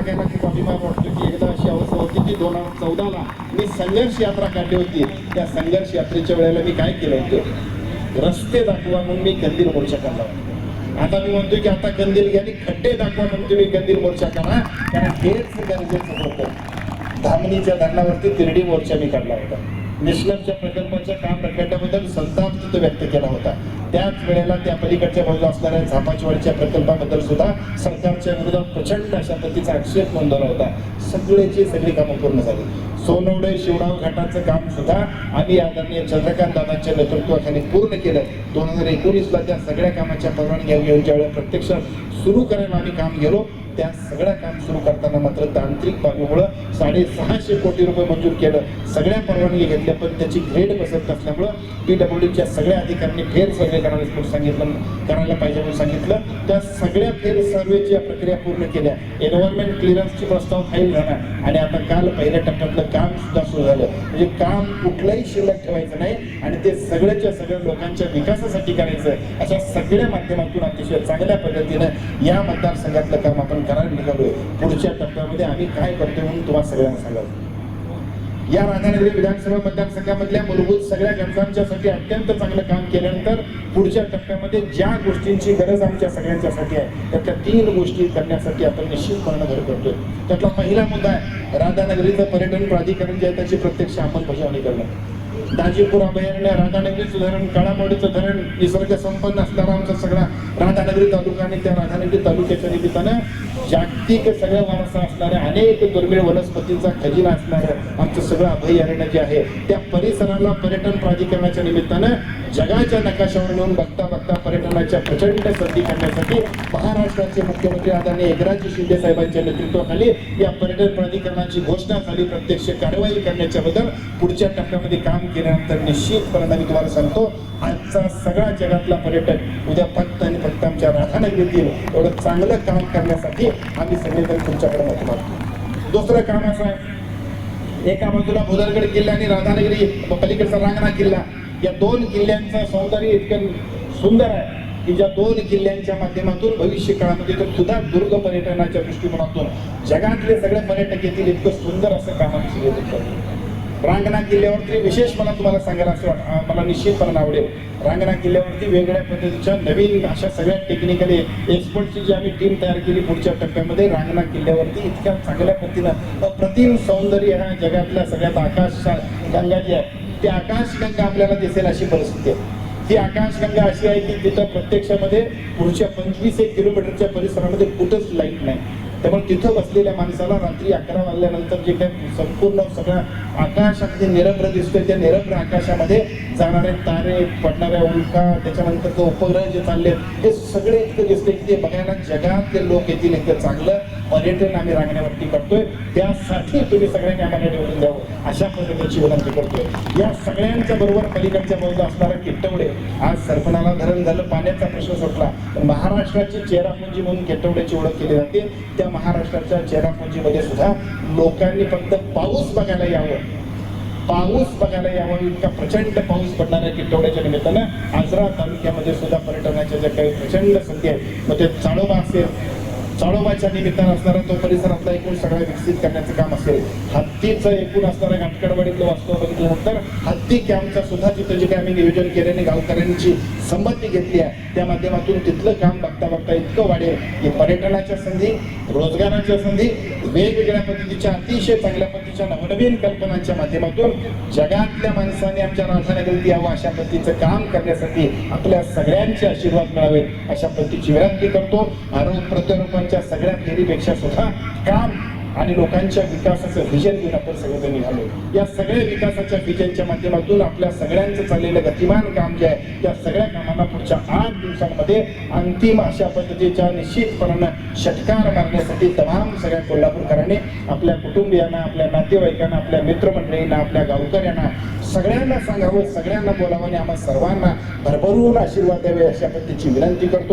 मला सांगायला खूप अभिमान वाटतो की एकदा अशी अवस्था होती की दोन हजार चौदाला मी संघर्ष यात्रा काढली होती. त्या संघर्ष यात्रेच्या वेळेला मी काय केलं होतं? रस्ते दाखवा म्हणून मी कंदील मोर्चा काढला आता मी म्हणतोय की आता कंदील घ्या आणि खड्डे दाखवा म्हणून तुम्ही कंदील मोर्चा करा कारण हेच गरजेचं होतं. धामणीच्या धरणावरती तिरडी मोर्चा मी काढला होता. निष्लमच्या प्रकल्पाच्या काम रखडल्याबद्दल संताप तिथे व्यक्त केला होता. त्याच वेळेला त्या पलीकडच्या बाजूला असणाऱ्या झापाचवाडीच्या प्रकल्पाबद्दल सुद्धा सरकारच्या विरोधात प्रचंड अशा पद्धतीचा आक्षेप नोंदवला होता. सगळ्याची सगळी कामं पूर्ण झाली. सोनवडे शिवडाव घाटाचं काम सुद्धा आम्ही आदरणीय चंद्रकांत दादांच्या नेतृत्वाखाली पूर्ण केलं. दोन हजार एकोणीसला त्या सगळ्या कामाच्या परवानग्या घेऊन ज्यावेळेला प्रत्यक्ष सुरू करायला आम्ही काम गेलो त्या सगळं काम सुरू करताना मात्र तांत्रिक बाबीमुळं साडेसहाशे कोटी रुपये मंजूर केलं. सगळ्या परवानगी घेतल्या पण त्याची ग्रेड बसत नसल्यामुळं पीडब्ल्यूडीच्या सगळ्या अधिकाऱ्यांनी फेर सर्वे करायला म्हणून सांगितलं करायला पाहिजे म्हणून सांगितलं. त्या सगळ्या फेर सर्वेच्या प्रक्रिया पूर्ण केल्या. एन्व्हायरमेंट क्लिअरन्सचे प्रस्ताव फाईल झाला आणि आता काल पहिल्या टप्प्यातलं काम सुद्धा सुरू झालं. म्हणजे काम कुठलंही शिल्लक ठेवायचं नाही आणि ते सगळ्याच्या सगळ्या लोकांच्या विकासासाठी करायचं अशा सगळ्या माध्यमातून अतिशय चांगल्या पद्धतीनं या मतदारसंघातलं काम आपण आपण करायला निघालोय. पुढच्या टप्प्यामध्ये आम्ही काय करतोय म्हणून तुम्हाला सगळ्यांना सांगाल या राधानगरी विधानसभा मतदारसंघामधल्या मूलभूत सगळ्या गरजांच्यासाठी अत्यंत चांगलं काम केल्यानंतर पुढच्या टप्प्यामध्ये ज्या गोष्टींची गरज आमच्या सगळ्यांच्यासाठी आहे त्यातल्या तीन गोष्टी करण्यासाठी आपण निश्चितपणे भर करतोय. त्यातला पहिला मुद्दा आहे राधानगरीचं पर्यटन प्राधिकरण जे आहे त्याची प्रत्यक्ष अंमलबजावणी करणं. दाजीपूर अभयारण्य राधानगरीचं धरण काळामोडीचं धरण निसर्ग संपन्न असणारा आमचा सगळा राधानगरी तालुका आणि त्या राधानगरी तालुक्याच्या निमित्तानं जागतिक सगळ्या वारसा असणाऱ्या अनेक दुर्मिळ वनस्पतींचा खजिना असणारं आमचं सगळं अभयारण्य जे आहे त्या परिसराला पर्यटन प्राधिकरणाच्या निमित्तानं जगाच्या नकाशावर नेऊन बघता बघता पर्यटनाच्या प्रचंड संधी करण्यासाठी महाराष्ट्राचे मुख्यमंत्री आदरणीय एकनाथजी शिंदे साहेबांच्या नेतृत्वाखाली या पर्यटन प्राधिकरणाची घोषणा झाली. प्रत्यक्ष कारवाई करण्याच्या बद्दल पुढच्या टप्प्यामध्ये काम केल्यानंतर निश्चितपणे मी तुम्हाला सांगतो. आजचा सगळा जगातला पर्यटक उद्या फक्त आणि फक्त आमच्या राधानगरीतील एवढं चांगलं काम करण्यासाठी आम्ही सगळेजण तुमच्याकडे मत मागतो दुसरं काम असं आहे एका बाजूला भुदरगड किल्ला आणि राधानगरी पलीकडचा रांगणा किल्ला. या दोन किल्ल्यांचं सौंदर्य इतकं सुंदर आहे की ज्या दोन किल्ल्यांच्या माध्यमातून भविष्य काळामध्ये तर सुद्धा दुर्ग पर्यटनाच्या दृष्टिकोनातून जगातले सगळे पर्यटक येतील इतकं सुंदर असं काम आम्ही सगळे करतो. रांगणा किल्ल्यावरती विशेष मला तुम्हाला सांगायला असं वाट मला निश्चितपणे आवडेल. रांगणा किल्ल्यावरती वेगळ्या पद्धतीच्या नवीन अशा सगळ्या टेक्निकली एक्सपर्टची जी आम्ही टीम तयार केली पुढच्या टप्प्यामध्ये रांगणा किल्ल्यावरती इतक्या चांगल्या पद्धतीनं अप्रतिम सौंदर्य हा जगातल्या सगळ्यात आकाश गंगा जी आहे ती आकाशगंगा आपल्याला दिसेल अशी परिस्थिती आहे. ती आकाशगंगा अशी आहे की तिथं प्रत्यक्षामध्ये पुढच्या पंचवीस एक किलोमीटरच्या परिसरामध्ये कुठंच लाइट नाही. त्यामुळे तिथं बसलेल्या माणसाला रात्री अकरा वाजल्यानंतर जे काही संपूर्ण सगळं आकाशामध्ये निरभ्र दिसतोय त्या निरभ्र आकाशामध्ये जाणारे तारे पडणाऱ्या उल्का त्याच्यानंतर तो उपग्रह जे चालले हे सगळे इतकं दिसते की ते बघायला जगातले लोक येतील इतकं चांगलं पर्यटन आम्ही रांगण्यावरती करतोय. त्यासाठी तुम्ही सगळ्यांनी आम्हाला निवडून द्यावं हो. अशा पद्धतीची विनंती करतोय. या सगळ्यांच्या बरोबर पलीकडच्या बाजूला असणारा किट्टवडे आज सरपणाला धरण झालं पाण्याचा प्रश्न सुटला. पण महाराष्ट्राची चेहरापुंजी म्हणून किट्टवड्याची ओळख केली जाते त्या महाराष्ट्राच्या चेहरापुंजीमध्ये सुद्धा लोकांनी फक्त पाऊस बघायला यावं. पाऊस बघायला यावं इतका प्रचंड पाऊस पडणार आहे किटवड्याच्या निमित्तानं. आजरा तालुक्यामध्ये सुद्धा पर्यटनाच्या ज्या काही प्रचंड संधी आहेत मग ते चाळोबा असेल चाळोबाच्या निमित्तानं असणारा तो परिसरातला एकूण सगळा विकसित करण्याचं काम असेल. हत्तीचं एकूण असणाऱ्या घाटकडवाडीतलं वास्तव बघितल्यानंतर हत्ती कॅम्पचा सुद्धा तिथं जे काही आम्ही नियोजन केल्याने गावकऱ्यांची संमती घेतली आहे त्या माध्यमातून तिथलं काम बघता बघता इतकं वाढेल की पर्यटनाच्या संधी रोजगाराच्या संधी वेगवेगळ्या पद्धतीच्या अतिशय चांगल्या पद्धतीच्या नवनवीन कल्पनांच्या माध्यमातून जगातल्या माणसाने आमच्या राधानगरीत यावं अशा पद्धतीचं काम करण्यासाठी आपल्या सगळ्यांचे आशीर्वाद मिळावे अशा पद्धतीची विनंती करतो. आरोप प्रत्यारोपांच्या सगळ्या फेरीपेक्षा सुद्धा काम आणि लोकांच्या विकासाचं व्हिजन घेऊन आपण सगळं निघालो. या सगळ्या विकासाच्या व्हिजनच्या माध्यमातून आपल्या सगळ्यांचं चाललेलं गतिमान काम जे आहे त्या सगळ्या कामांना पुढच्या आठ दिवसांमध्ये अंतिम अशा पद्धतीच्या निश्चितपणानं षटकार मारण्यासाठी तमाम सगळ्या कोल्हापूरकरांनी आपल्या कुटुंबियांना आपल्या नातेवाईकांना आपल्या मित्रमंडळींना आपल्या गावकऱ्यांना सगळ्यांना सांगावं सगळ्यांना बोलावं आणि आम्हा सर्वांना भरभरून आशीर्वाद द्यावे अशा पद्धतीची विनंती करतो.